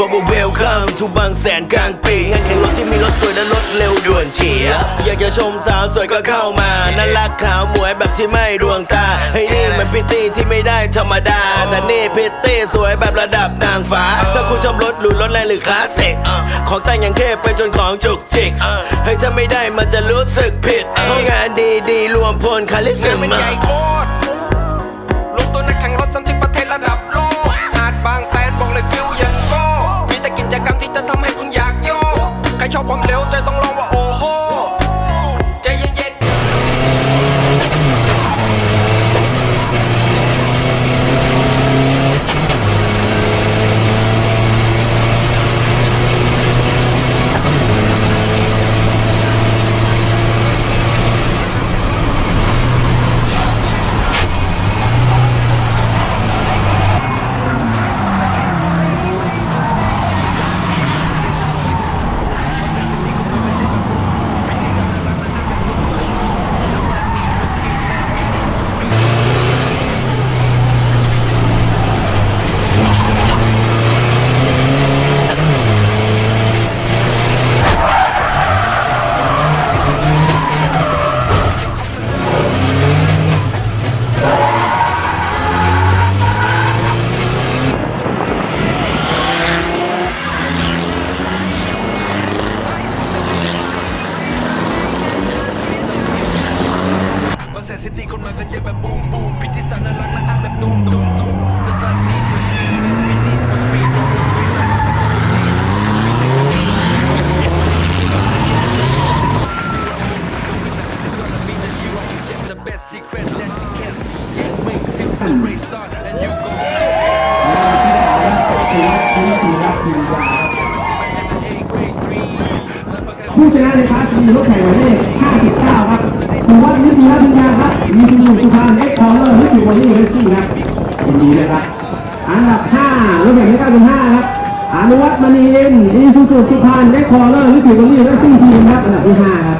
ทูบางแสนกลางปีงานแข่งรถที่มีรถสวยและรถเร็วด่วนเฉียบอยากจะชมสาวสวยก็เข้ามาน่ารักขาวหมวยแบบที่ไม่ดวงตาให้นี่มันพิตตี้ที่ไม่ได้ธรรมดาแต่นี่พิตตี้สวยแบบระดับนางฟ้าถ้าคุณชอบรถหรูรถแรงหรือคลาสสิกของแต่งอย่างเทพไปจนของจุกจิกให้ถ้าไม่ได้มันจะรู้สึกผิดเพราะงานดีๆรวมพลคาลิสงา just like me just me man we need more speed no no reason It's gonna be the hero get the best secret that you can see can't wait till the race start and you gon' see guarantee my FA grade 3 ผู้ชนะในคลาสมีรถแข่งหมายเลข ครับยินดีด้วยครับ อันดับ5รถแข่งที่95ครับอนุวัฒน์มณีเอ็นอีซูซูสุพรรณได้คอร์เลอร์ที่อยู่วันนี้เรสซิ่งทีมครับอันดับที่5ครับ